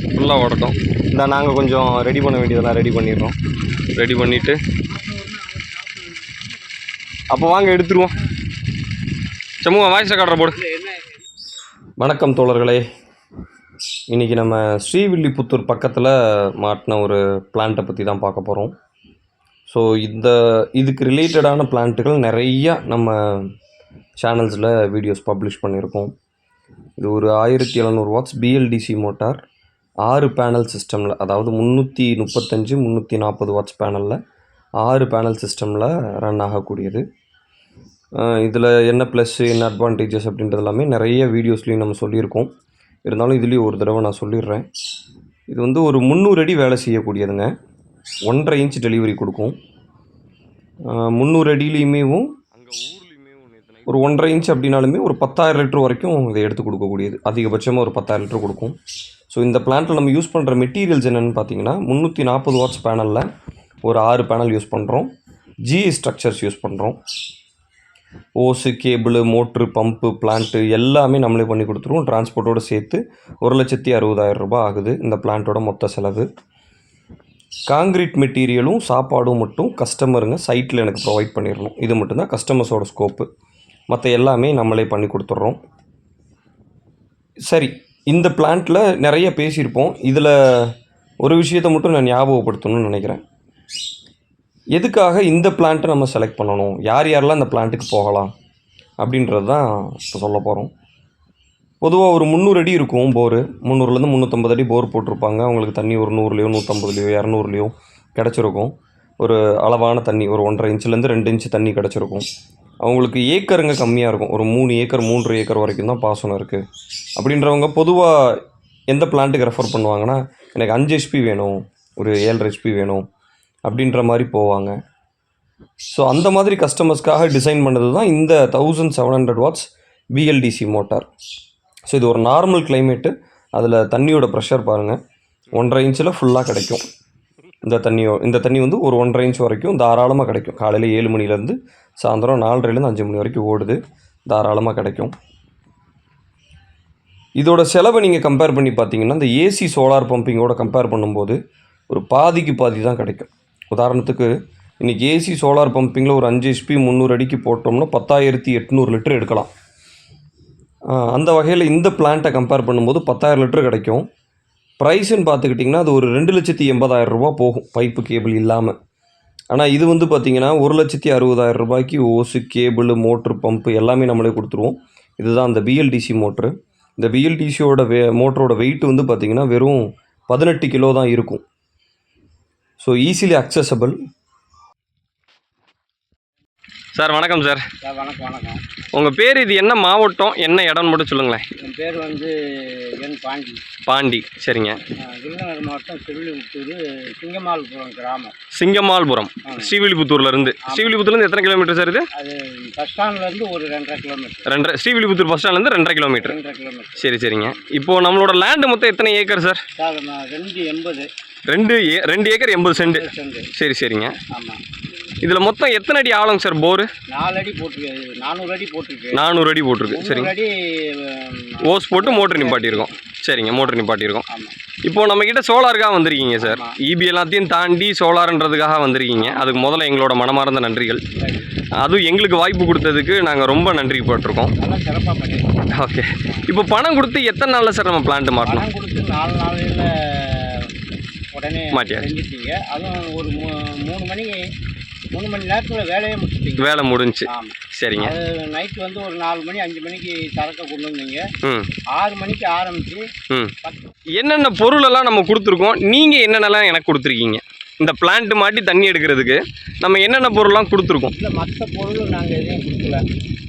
ஃபுல்லாக ஓடட்டும் இந்த நாங்கள் கொஞ்சம் ரெடி பண்ண வேண்டியதெல்லாம் ரெடி பண்ணிடுறோம். ரெடி பண்ணிவிட்டு அப்போ வாங்க எடுத்துருவோம். சமூக வாய்ஸ் காட்டுற போடு. வணக்கம் தோழர்களே. இன்றைக்கி நம்ம ஸ்ரீவில்லிபுத்தூர் பக்கத்தில் மாட்டின ஒரு பிளான்ட்டை பற்றி தான் பார்க்க போகிறோம் ஸோ இந்த இதுக்கு ரிலேட்டடான பிளான்ட்டுகள் நிறையா நம்ம சேனல்ஸில் வீடியோஸ் பப்ளிஷ் பண்ணியிருக்கோம். இது ஒரு ஆயிரத்தி எழுநூறு வாட்ஸ் பிஎல்டிசி மோட்டார் ஆறு பேனல் சிஸ்டமில் அதாவது முந்நூற்றி முப்பத்தஞ்சு முந்நூற்றி நாற்பது வாட்ஸ் பேனலில் ஆறு பேனல் சிஸ்டமில் ரன் ஆகக்கூடியது. இதில் என்ன ப்ளஸ் என்ன அட்வான்டேஜஸ் அப்படின்றது எல்லாமே நிறைய வீடியோஸ்லேயும் நம்ம சொல்லியிருக்கோம். இருந்தாலும் இதுலேயும் ஒரு தடவை நான் சொல்லிடுறேன். இது வந்து ஒரு முந்நூறு அடி வேலை செய்யக்கூடியதுங்க. ஒன்றரை இன்ச் டெலிவரி கொடுக்கும். முந்நூறு அடியிலையுமேவும் ஒரு ஒன்றரை இன்ச் அப்படின்னாலுமே ஒரு பத்தாயிரம் லிட்டர் வரைக்கும் இதை எடுத்து கொடுக்கக்கூடியது. அதிகபட்சமாக ஒரு பத்தாயிரம் லிட்டர் கொடுக்கும். ஸோ இந்த பிளான்ட்டில் நம்ம யூஸ் பண்ணுற மெட்டீரியல்ஸ் என்னென்னு பார்த்தீங்கன்னா முந்நூற்றி நாற்பது வாட்ஸ் பேனலில் ஒரு ஆறு பேனல் யூஸ் பண்ணுறோம் ஜிஇ ஸ்ட்ரக்சர்ஸ் யூஸ் பண்ணுறோம் hose cable motor pump plant எல்லாமே நம்மளே பண்ணி கொடுத்துருவோம். டிரான்ஸ்போர்ட்டோடு சேர்த்து ஒரு லட்சத்தி அறுபதாயிரம் ரூபாய் ஆகுது இந்த பிளான்ட்டோட மொத்த செலவு. காங்கிரீட் மெட்டீரியலும் சாப்பாடும் மட்டும் கஸ்டமருங்க சைட்டில் எனக்கு ப்ரொவைட் பண்ணிடணும். இது மட்டும்தான் கஸ்டமர்ஸோட ஸ்கோப்பு மற்ற எல்லாமே நம்மளே பண்ணி கொடுத்துட்றோம். சரி இந்த பிளான்ட்டில் நிறைய பேசியிருப்போம். இதில் ஒரு விஷயத்தை மட்டும் நான் ஞாபகப்படுத்தணும்னு நினைக்கிறேன். எதுக்காக இந்த பிளான்ட்டை நம்ம செலக்ட் பண்ணணும்? யார் யாரெல்லாம் இந்த பிளான்ட்டுக்கு போகலாம்? அப்படின்றது தான் இப்போ சொல்ல போகிறோம் பொதுவாக ஒரு முந்நூறு அடி இருக்கும் போரு முந்நூறுலேருந்து முந்நூற்றம்பது அடி போர் போட்டிருப்பாங்க. அவங்களுக்கு தண்ணி ஒரு நூறுலையோ நூற்றம்பதுலையோ இரநூறுலையோ கிடச்சிருக்கும். ஒரு அளவான தண்ணி ஒரு ஒன்றரை இன்ச்சிலேருந்து ரெண்டு இன்ச்சு தண்ணி கிடச்சிருக்கும். அவங்களுக்கு ஏக்கருங்க கம்மியாக இருக்கும். ஒரு மூணு ஏக்கர் மூன்று ஏக்கர் வரைக்கும் தான் பாசனம் இருக்குது அப்படின்றவங்க பொதுவாக எந்த பிளான்ட்டுக்கு ரெஃபர் பண்ணுவாங்கன்னா எனக்கு அஞ்சு ஹெச்பி வேணும் ஒரு ஏழரை ஹெச்பி வேணும் அப்படின்ற மாதிரி போவாங்க. ஸோ அந்த மாதிரி கஸ்டமர்ஸ்க்காக டிசைன் பண்ணது தான் இந்த thousand seven hundred watts BLDC motor so இது ஒரு நார்மல் கிளைமேட்டு அதில் தண்ணியோட ப்ரெஷர் பாருங்கள் ஒன்றரை இன்ச்சில் ஃபுல்லாக கிடைக்கும். இந்த தண்ணியோ இந்த தண்ணி வந்து ஒரு ஒன்றரை இன்ச் வரைக்கும் தாராளமாக கிடைக்கும். காலையில் ஏழு மணிலேருந்து சாயந்தரம் நாலரைலேருந்து அஞ்சு மணி வரைக்கும் ஓடுது. தாராளமாக கிடைக்கும். இதோட செலவை நீங்கள் கம்பேர் பண்ணி பார்த்தீங்கன்னா இந்த ஏசி சோலார் பம்பிங்கோட கம்பேர் பண்ணும்போது ஒரு பாதிக்கு பாதி தான் கிடைக்கும். உதாரணத்துக்கு இன்றைக்கி ஏசி சோலார் பம்பிங்கில் ஒரு அஞ்சு ஹெச்பி முந்நூறு அடிக்கு போட்டோம்னா பத்தாயிரத்தி எட்நூறு லிட்டர் எடுக்கலாம். அந்த வகையில் இந்த பிளான்ட்டை கம்பேர் பண்ணும்போது பத்தாயிரம் லிட்டர் கிடைக்கும். ப்ரைஸுன்னு பார்த்துக்கிட்டிங்கன்னா அது ஒரு ரெண்டு லட்சத்தி எண்பதாயிரம் ரூபா போகும் பைப்பு கேபிள் இல்லாமல் ஆனால் இது வந்து பார்த்திங்கன்னா ஒரு லட்சத்தி அறுபதாயிரம் ரூபாய்க்கு ஓஸு கேபிள் மோட்ரு பம்பு எல்லாமே நம்மளே கொடுத்துருவோம். இதுதான் அந்த பிஎல்டிசி மோட்ரு இந்த பிஎல்டிசியோட வே மோட்டரோட வெயிட் வந்து பார்த்திங்கன்னா வெறும் பதினெட்டு கிலோ தான் இருக்கும். ஸோ ஈஸிலி அக்சசபிள் சார் வணக்கம் சார். சார் வணக்கம் வணக்கம். உங்கள் பேர் இது என்ன? மாவட்டம் என்ன? இடம்னு மட்டும் சொல்லுங்களேன். என் பேர் வந்து என் பாண்டி. பாண்டி சரிங்க. விருதுநகர் மாவட்டம் திருவிழிபுத்தூர் சிங்கமால்புரம் கிராமம். சிங்கமால்புரம் ஆமாம். ஸ்ரீவில்லிபுத்தூர்ல இருந்து ஸ்ரீவில்லிபுத்தூர்லேருந்து எத்தனை கிலோமீட்டர் சார் இது? அது பஸ் ஸ்டாண்ட்லேருந்து ஒரு ரெண்டரை கிலோமீட்டர் ரெண்டரை ஸ்ரீவில்லிபுத்தூர் பஸ் ஸ்டாண்ட்லேருந்து ரெண்டரை கிலோமீட்டர் ரெண்டரை கிலோமீட்டர் சரி சரிங்க. இப்போ நம்மளோட லேண்டு மொத்தம் எத்தனை ஏக்கர் சார் ரெண்டு எண்பது. ரெண்டு ஏ ரெண்டு ஏக்கர் எண்பது சென்ட் செண்டு சரி சரிங்க. ஆமாம் இதில் மொத்தம் எத்தனை அடி ஆழம் சார் போரு? நாலு அடி போட்டிருக்கு. நானூறு அடி போட்டிருக்கு. நானூறு அடி போட்டிருக்கு சரிங்க. ஓஸ் போட்டு மோட்டர் நிப்பாட்டியிருக்கோம். சரிங்க மோட்டர் நிப்பாட்டியிருக்கோம். ஆமாம் இப்போ நம்ம கிட்ட சோலாருக்காக வந்திருக்கீங்க சார். இபி எல்லாத்தையும் தாண்டி சோலார்ன்றதுக்காக வந்திருக்கீங்க. அதுக்கு முதல்ல எங்களோட மனமார்ந்த நன்றிகள். அதுவும் எங்களுக்கு வாய்ப்பு கொடுத்ததுக்கு நாங்கள் ரொம்ப நன்றி பட்டிருக்கோம். ஓகே. இப்போ பணம் கொடுத்து எத்தனை நாளில் சார் நம்ம பிளான்ட் மாட்டணும்? நாலு உடனே. செஞ்சிட்டீங்க. அதுவும் ஒரு மூணு மணி மூணு மணி நேரத்தில் வேலையே முடிச்சிட்டீங்க. வேலை ஆமாம் சரிங்க. அது நைட்டு வந்து ஒரு நாலு மணி அஞ்சு மணிக்கு சரக்கை கொண்டு வந்தீங்க. ம். ஆறு மணிக்கு ஆரம்பிச்சு என்னென்ன பொருளெல்லாம் நம்ம கொடுத்துருக்கோம்? நீங்கள் என்னென்னலாம் எனக்கு கொடுத்துருக்கீங்க? இந்த பிளான்ட் மாட்டி தண்ணி எடுக்கிறதுக்கு நம்ம என்னென்ன பொருள்லாம் கொடுத்துருக்கோம்? இல்லை மற்ற பொருள் நாங்கள் எதையும் கொடுக்கல.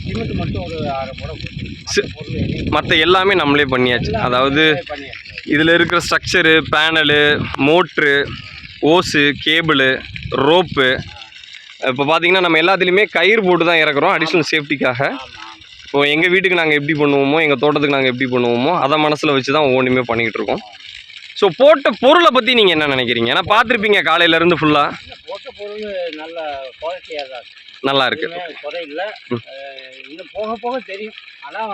சிமெண்ட் மட்டும் ஒரு மற்ற பொருள் மற்ற எல்லாமே நம்மளே பண்ணியாச்சு. அதாவது இதில் இருக்கிற structure panel motor hose cable rope இப்போ பார்த்தீங்கன்னா நம்ம எல்லாத்துலேயுமே கயிறு போட்டு தான் இறக்குறோம். அடிஷ்னல் சேஃப்டிக்காக இப்போ எங்கள் வீட்டுக்கு நாங்கள் எப்படி பண்ணுவோமோ எங்கள் தோட்டத்துக்கு நாங்கள் எப்படி பண்ணுவோமோ அதை மனசில் வச்சு தான் ஒவ்வொன்றுமே பண்ணிக்கிட்டு இருக்கோம். ஸோ போட்ட பொருளை பற்றி நீங்கள் என்ன நினைக்கிறீங்க? ஏன்னா பார்த்துருப்பீங்க காலையிலேருந்து ஃபுல்லாக பொருள் நல்ல குவாலிட்டியாக தான் இருக்கு. நல்லா இருக்கு. இல்லை. இன்னும் போக போக தெரியும். ஆனால்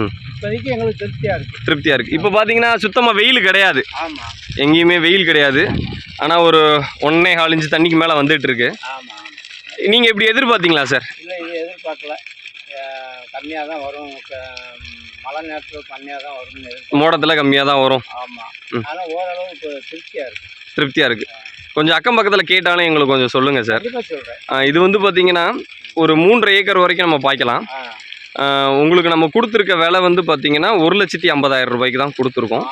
ம். இப்போதைக்கு எங்களுக்கு திருப்தியாக இருக்கு. திருப்தியாக இருக்குது இப்போ பார்த்தீங்கன்னா சுத்தமாக வெயில் கிடையாது. ஆமாம் எங்கேயுமே வெயில் கிடையாது. ஆனால் ஒரு ஒன்னே கால் இன்ச்சு தண்ணிக்கு மேலே வந்துட்டு இருக்கு. நீங்கள் இப்படி எதிர்பார்த்தீங்களா சார்? இல்லை இது எதிர்பார்க்கல. கம்மியாக தான் வரும். மழை நேரத்தில் கம்மியாக தான் எதிர்பார்க்கல. மோடத்தில் கம்மியாக தான் வரும். ஆமாம். ஆனால் ஓரளவு திருப்தியாக இருக்கு. திருப்தியாக இருக்குது கொஞ்சம் அக்கம் பக்கத்தில் கேட்டாலும் எங்களுக்கு கொஞ்சம் சொல்லுங்கள் சார். இது வந்து பார்த்தீங்கன்னா ஒரு மூன்றரை ஏக்கர் வரைக்கும் நம்ம பாய்க்கலாம். உங்களுக்கு நம்ம கொடுத்துருக்க விலை வந்து பார்த்தீங்கன்னா ஒரு லட்சத்தி ஐம்பதாயிரம் ரூபாய்க்கு தான் கொடுத்துருக்கோம்.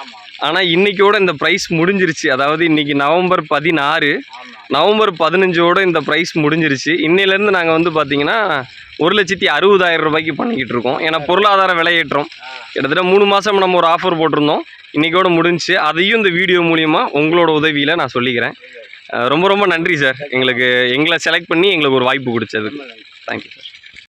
ஆனால் இன்னைக்கோட இந்த ப்ரைஸ் முடிஞ்சிருச்சு. அதாவது இன்னைக்கு நவம்பர் பதினாறு நவம்பர் பதினஞ்சோட இந்த ப்ரைஸ் முடிஞ்சிருச்சு. இன்னையிலேருந்து நாங்கள் வந்து பார்த்தீங்கன்னா ஒரு லட்சத்தி அறுபதாயிரம் ரூபாய்க்கு பண்ணிக்கிட்டு இருக்கோம். ஏன்னா பொருளாதார விலையேற்றம். கிட்டத்தட்ட மூணு மாதம் நம்ம ஒரு ஆஃபர் போட்டிருந்தோம். இன்னைக்கோட முடிஞ்சுச்சு. அதையும் இந்த வீடியோ மூலியமா உங்களோட உதவியில் நான் சொல்லிக்கிறேன். ரொம்ப ரொம்ப நன்றி சார். எங்களுக்கு எங்களை செலக்ட் பண்ணி எங்களுக்கு ஒரு வாய்ப்பு கொடுத்ததுக்கு. Thank you sir